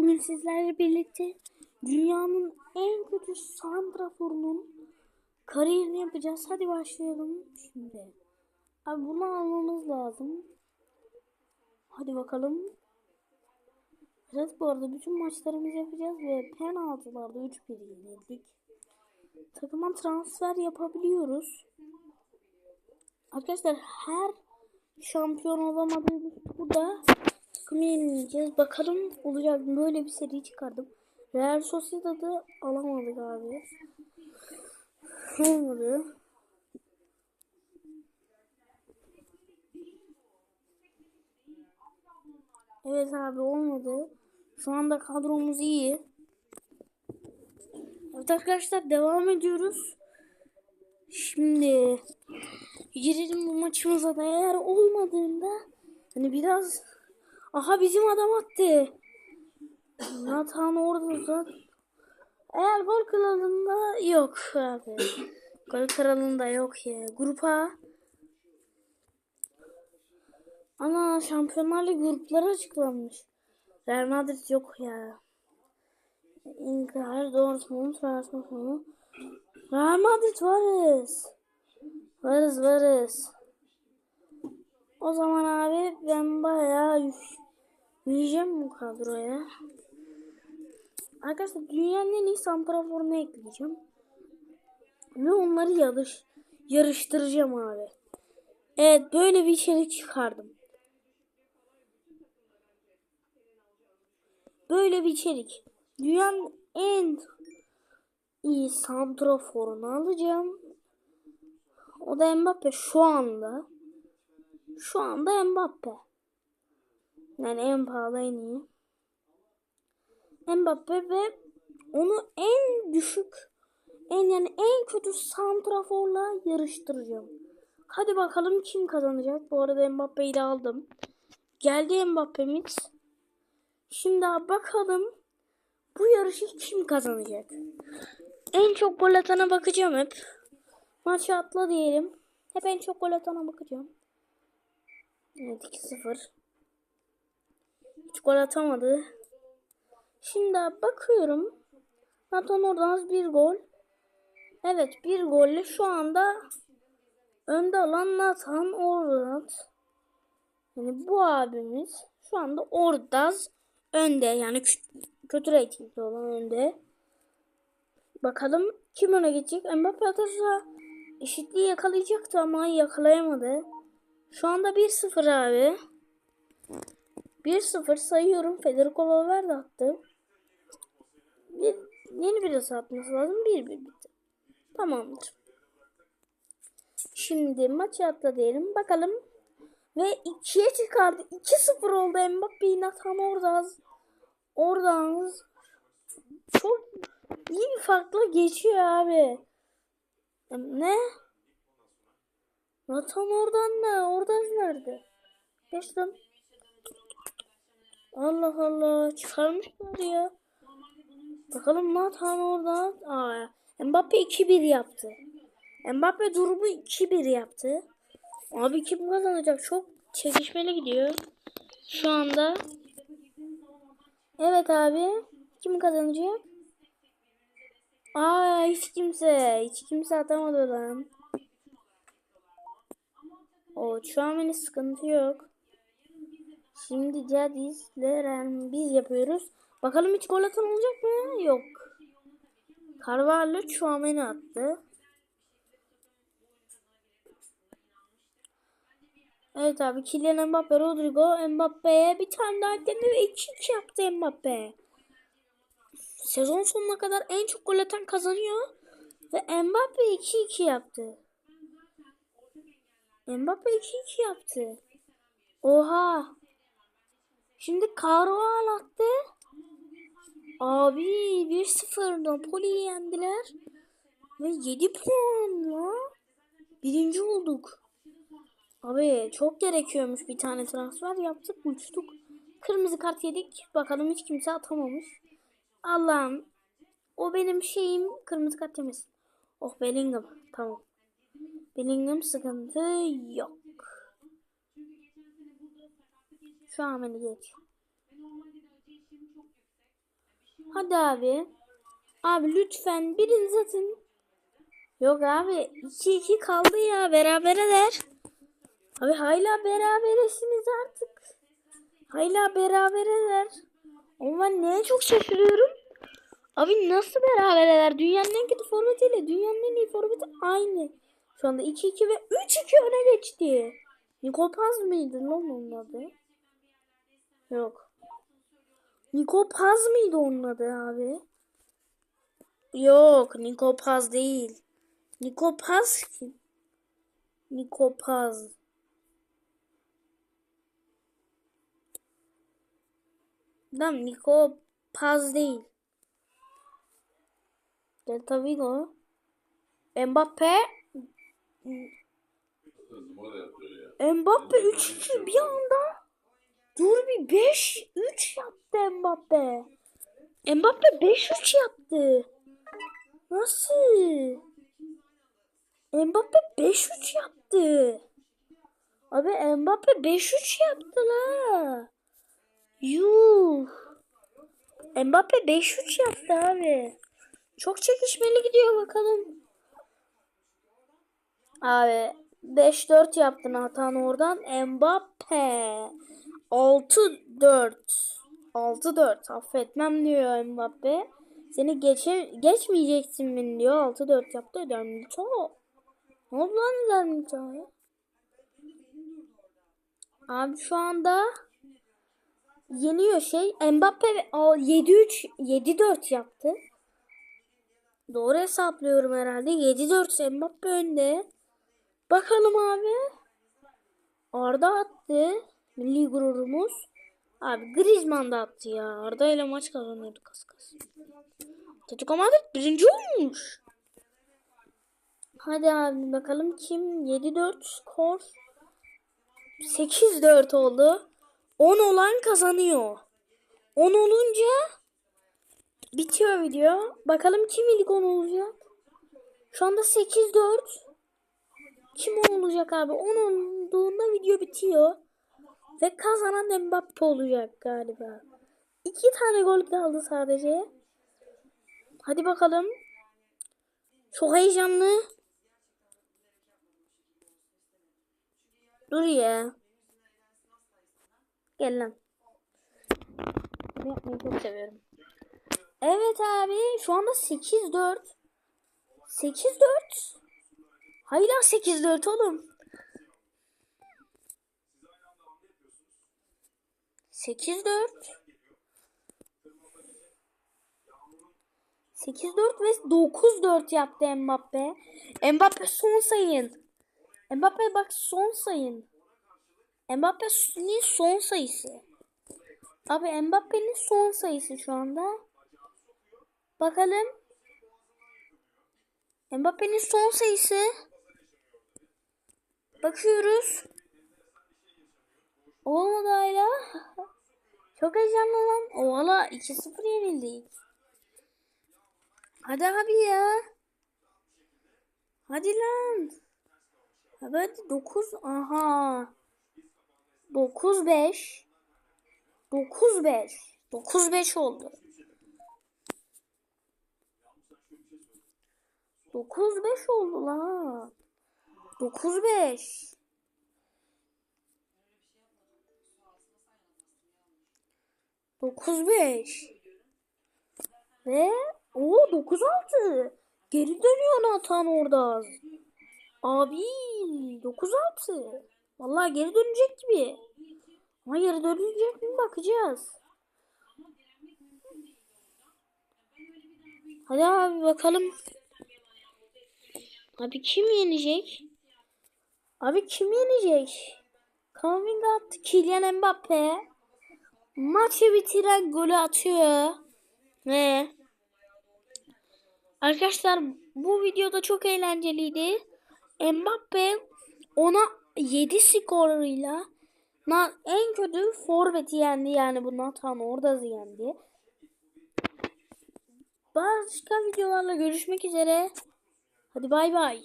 Bugün sizlerle birlikte dünyanın en kötü santraforunun kariyerini yapacağız. Hadi başlayalım şimdi. Abi bunu almamız lazım. Hadi bakalım. Evet bu arada bütün maçlarımızı yapacağız ve penaltılarda 3-1 yenildik. Takıma transfer yapabiliyoruz. Arkadaşlar her şampiyon olamadığımız burada takımı yenileceğiz. Bakalım olacak? Böyle bir seri çıkardım. Real Sociedad'ı alamadık abi. Olmadı. Evet abi olmadı. Şu anda kadromuz iyi. Evet arkadaşlar devam ediyoruz. Şimdi girelim bu maçımıza da eğer olmadığında hani biraz aha bizim adam attı. Nathan orada da eğer gol kralında yok abi. Gol kralında yok ya. Grupa Ana Şampiyonlar Ligi grupları açıklanmış. Real Madrid yok ya. Inter, Dortmund, Real Real Madrid varız. Varız varız. O zaman abi ben bayağı yiyeceğim bu kadroya. Arkadaşlar dünyanın en iyi santraforunu ekleyeceğim. Ve onları yarış, yarıştıracağım abi. Evet böyle bir içerik çıkardım. Böyle bir içerik. Dünyanın en iyi santraforunu alacağım. O da Mbappe şu anda. Şu anda Mbappe. Yani en pahalı en iyi. Mbappe ve onu en düşük en yani en kötü santraforla yarıştıracağım. Hadi bakalım kim kazanacak. Bu arada Mbappe'yi de aldım. Geldi Mbappe'miz. Şimdi abi bakalım bu yarışı kim kazanacak? En çok gol atana bakacağım hep. Maçı atla diyelim. Hep en çok gol atana bakacağım. Evet 2-0. Hiç gol atamadı. Şimdi bakıyorum. Nathan oradan bir gol. Evet bir golle şu anda önde alan Nathan Ordaz. Yani bu abimiz şu anda Ordaz önde. Yani kötü reytingli olan önde. Bakalım kim öne geçecek? Mbappe atarsa eşitliği yakalayacaktı ama yakalayamadı. Şu anda 1-0 abi. 1-0 sayıyorum. Federico Valverde attı. Bir, yeni birisi atması lazım. 1-1 bitti. Tamamdır. Şimdi maçı atla diyelim. Bakalım. Ve 2'ye çıkardı. 2-0 oldu Mbappe'yi Nathan oradan. Oradan çok iyi bir farkla geçiyor abi. Ne? Nathan oradan ne? Oradan nerede? Geç lan. Allah Allah. Çıkarmışlar ya. Bakalım Nathan oradan. Aa, Mbappe 2-1 yaptı. Mbappe durumu 2-1 yaptı. Abi kim kazanacak? Çok çekişmeli gidiyor. Şu anda. Evet abi. Kim kazanacak? Aa hiç kimse. Hiç kimse atamadı lan. O benim sıkıntı yok. Şimdi Cadiz ile biz yapıyoruz. Bakalım hiç gol atan olacak mı? Yok. Carvalho Chouameni attı. Evet abi Kylian Mbappe, Rodrigo Mbappe'ye bir tane daha ekledi ve 2-2 yaptı Mbappe. Sezon sonuna kadar en çok gol atan kazanıyor. Ve Mbappe 2-2 yaptı. Mbappe 2-2 yaptı. Oha. Şimdi Carvalho attı. Abi 1-0 Napoli'yi yendiler. Ve 7 puanla birinci olduk. Abi çok gerekiyormuş bir tane transfer yaptık uçtuk. Kırmızı kart yedik. Bakalım hiç kimse atamamış. Allah'ım. O benim şeyim kırmızı kart yemesin. Oh Bellingham. Tamam. Bellingham sıkıntı yok. Şu an beni geç. Hadi abi. Abi lütfen biriniz atın. Yok abi 2-2 kaldı ya berabereler. Abi hala beraberesiniz artık. Hala berabereler. Ama ben neye çok şaşırıyorum. Abi nasıl berabereler? Dünyanın en kötü forvetiyle dünyanın en iyi forveti aynı. Şu anda 2-2 ve 3-2 öne geçti. Niko Paz mıydı lan onun adı? Yok. Niko Paz mıydı onun adı abi? Yok Niko Paz değil. Niko Paz kim? Niko Paz. Tamam Niko Paz değil. Delta Vigo. Mbappe. Mbappe 3-2 bir anda. Dur bir 5-3 yaptı Mbappe. Mbappe 5-3 yaptı. Nasıl? Mbappe 5-3 yaptı. Abi Mbappe 5-3 yaptı la. Yuh. Mbappe 5-3 yaptı abi. Çok çekişmeli gidiyor bakalım. Abi 5-4 yaptın Hatan oradan. Mbappe 6-4. 6-4 affetmem diyor Mbappe. Seni geçe geçmeyeceksin mi diyor. 6-4 yaptı. Dernito. Ne oldu lan Dernito'ya? Abi şu anda yeniyor şey. Mbappe 7-3 7-4 yaptı. Doğru hesaplıyorum herhalde. 7-4 Mbappe önde. Bakalım abi. Arda attı. Milli gururumuz. Abi Griezmann da attı ya. Arda ile maç kazanıyordu kas kas. Atletico Madrid birinci olmuş. Hadi abi bakalım kim? 7-4 skor. 8-4 oldu. 10 olan kazanıyor. 10 olunca bitiyor video. Bakalım kim ilk 10 olacak? Şu anda 8-4. Kim 10 olacak abi? 10 olduğunda video bitiyor. Ve kazanan Mbappe olacak galiba. İki tane gol kaldı sadece. Hadi bakalım. Çok heyecanlı. Dur ya. Gel lan. Bunu yapmayı çok seviyorum. Evet abi şu anda 8-4. 8-4. Hala 8-4 oğlum. 8-4. 8-4 ve 9-4 yaptı Mbappe. Mbappe son sayın. Mbappe bak son sayın. Mbappe'nin son sayısı. Abi Mbappe'nin son sayısı şu anda. Bakalım. Mbappe'nin son sayısı. Bakıyoruz. Olmadı hala. Çok heyecanlı lan. O valla 2-0 yenildik. Hadi abi ya. Hadi lan. Hadi 9. Aha. 9-5. 9-5. 9-5 oldu. 9-5 oldu lan. 9-5. Dokuz beş. Ve o dokuz altı. Geri dönüyor Nathan orada. Abi dokuz altı. Vallahi geri dönecek gibi. Ama geri dönecek mi bakacağız. Hadi abi bakalım. Abi kim yenecek? Abi kim yenecek? Kamavinga attı. Kylian Mbappe. Maçı bitiren golü atıyor. Ve Arkadaşlar bu videoda çok eğlenceliydi. Mbappe ona 7 skoruyla en kötü forveti yendi yani bu Nathan orada yendi. Başka videolarla görüşmek üzere. Hadi bay bay.